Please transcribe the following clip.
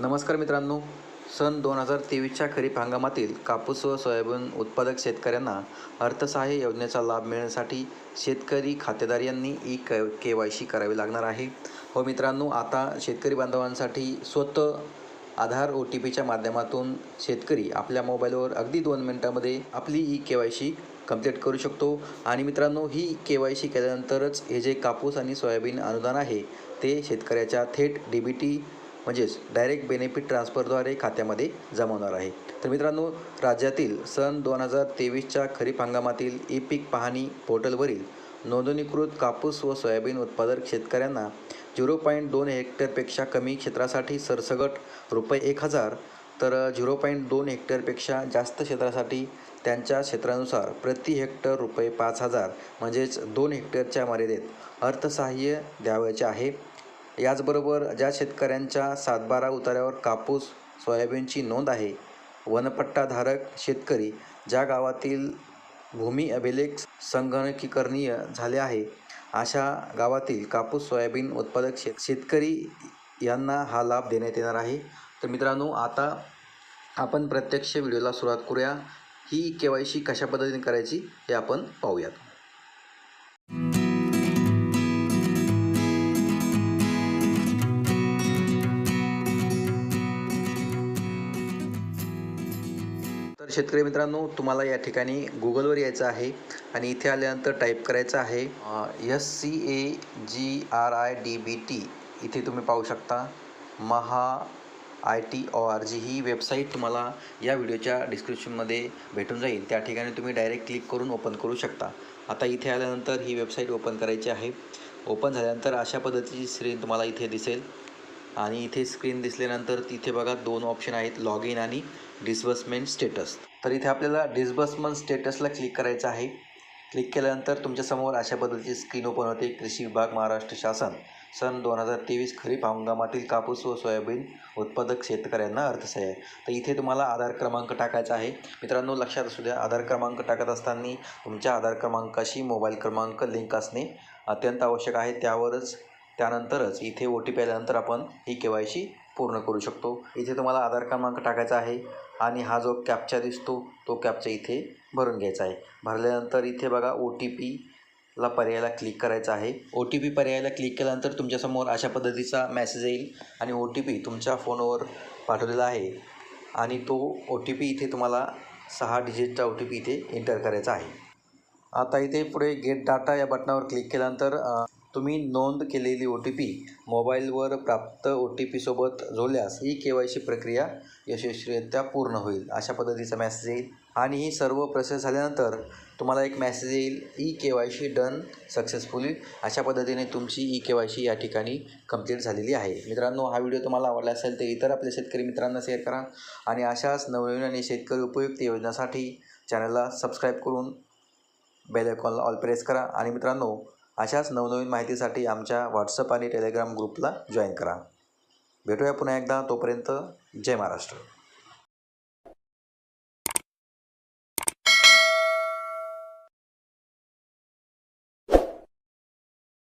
नमस्कार मित्रांनो. सन दोन हजार तेवीसच्या खरीप हंगामातील कापूस व सोयाबीन उत्पादक शेतकऱ्यांना अर्थसहाय्य योजनेचा लाभ मिळण्यासाठी शेतकरी खातेदार यांनी ई क के वाय सी करावी लागणार आहे. हो मित्रांनो आता शेतकरी बांधवांसाठी स्वतः आधार ओ टी पीच्या माध्यमातून शेतकरी आपल्या मोबाईलवर अगदी दोन मिनटामध्ये आपली e K Y C complete करू शकतो. आणि मित्रांनो ही के वाय सी केल्यानंतरच हे जे कापूस आणि सोयाबीन अनुदान आहे ते शेतकऱ्याच्या थेट डी बी टी म्हणजेच डायरेक्ट बेनिफिट ट्रान्सफरद्वारे खात्यामध्ये जमा होणार आहे. तर मित्रांनो राज्यातील सन दोन हजार तेवीसच्या खरीप हंगामातील ई पीक पाहणी पोर्टलवरील नोंदणीकृत कापूस व सोयाबीन उत्पादक शेतकऱ्यांना झिरो पॉईंट दोन हेक्टरपेक्षा कमी क्षेत्रासाठी सरसगट रुपये एक हजार तर झिरो पॉईंट दोन हेक्टरपेक्षा जास्त क्षेत्रासाठी त्यांच्या क्षेत्रानुसार प्रति हेक्टर रुपये पाच हजार म्हणजेच दोन हेक्टरच्या मर्यादेत अर्थसहाय्य द्यावयाचे आहे. याचबरोबर ज्या शेतकऱ्यांच्या सातबारा उतार्यावर कापूस सोयाबीनची नोंद आहे वनपट्टाधारक शेतकरी ज्या गावातील भूमी अभिलेख संगणकीकरणीय झाले आहे अशा गावातील कापूस सोयाबीन उत्पादक शेत शेतकरी यांना हा लाभ देण्यात येणार आहे. तर मित्रांनो आता आपण प्रत्यक्ष व्हिडिओला सुरुवात करूया. ही के वाय सी कशा पद्धतीने करायची हे आपण पाहूयात. शेतकरी मित्रांनो तुम्हाला या ठिकाणी गुगलवर यायचं आहे आणि इथे आल्यानंतर टाईप करायचं आहे S C A G R I D B T इथे तुम्ही पाहू शकता Maha I T O R G he website तुम्हाला या व्हिडिओच्या डिस्क्रिप्शनमध्ये भेटून जाईल. त्या ठिकाणी तुम्ही डायरेक्ट क्लिक करून ओपन करू शकता. आता इथे आल्यानंतर ही वेबसाईट ओपन करायची आहे. ओपन झाल्यानंतर अशा पद्धतीची स्क्रीन तुम्हाला इथे दिसेल. आणि इथे स्क्रीन दिसल्यानंतर तिथे बघा दोन ऑप्शन आहेत लॉग इन आणि डिस्बर्समेंट स्टेटस तर इथे आपल्याला डिस्बर्समेंट स्टेटसला क्लिक करायचं आहे. क्लिक केल्यानंतर तुमच्यासमोर अशा पद्धतीची स्क्रीन ओपन होते. कृषी विभाग महाराष्ट्र शासन. सन दोन हजार तेवीस खरीप हंगामातील कापूस व सोयाबीन उत्पादक शेतकऱ्यांना अर्थसहाय्य तर इथे तुम्हाला आधार क्रमांक टाकायचा आहे. मित्रांनो लक्षात असू द्या आधार क्रमांक टाकत असताना तुमच्या आधार क्रमांकाशी मोबाईल क्रमांक लिंक असणे अत्यंत आवश्यक आहे. त्यावरच त्यानंतरच इथे ओ टी पी आल्यानंतर आपण ही के वाय सी पूर्ण करू शकतो. इथे तुम्हाला आधार क्रमांक टाकायचा आहे आणि हा जो कॅपचा दिसतो तो कॅपचा इथे भरून घ्यायचा आहे. भरल्यानंतर इथे बघा ओ टी पीला पर्यायाला क्लिक करायचा आहे. ओ टी पी पर्यायाला क्लिक केल्यानंतर तुमच्यासमोर अशा पद्धतीचा मेसेज येईल आणि ओ टी पी तुमच्या फोनवर पाठवलेला आहे आणि तो ओ टी पी इथे तुम्हाला सहा डिजिटचा ओ टी पी इथे एंटर करायचा आहे. आता इथे पुढे गेट डाटा या बटनावर क्लिक केल्यानंतर तुम्ही नोंद केलेली ओ टी पी मोबाईलवर प्राप्त ओ टी पीसोबत जोडल्यास ही के वाय सी प्रक्रिया यशस्वीरित्या पूर्ण होईल. अशा पद्धतीचा मेसेज येईल. आणि ही सर्व प्रोसेस झाल्यानंतर तुम्हाला एक मेसेज येईल e K Y C done successfully. अशा पद्धतीने तुमची ई के वाय सी या ठिकाणी कंप्लीट झालेली आहे. मित्रांनो हा व्हिडिओ तुम्हाला आवडला असेल तर इतर आपल्या शेतकरी मित्रांना शेअर करा आणि अशाच नवनवीन आणि शेतकरी उपयुक्त योजनासाठी चॅनलला सबस्क्राईब करून बेल आयकॉनला ऑल प्रेस करा. आणि मित्रांनो अशाच नवनवीन माहितीसाठी आमच्या व्हॉट्सअप आणि टेलिग्राम ग्रुपला जॉईन करा. भेटूया पुन्हा एकदा तोपर्यंत जय महाराष्ट्र.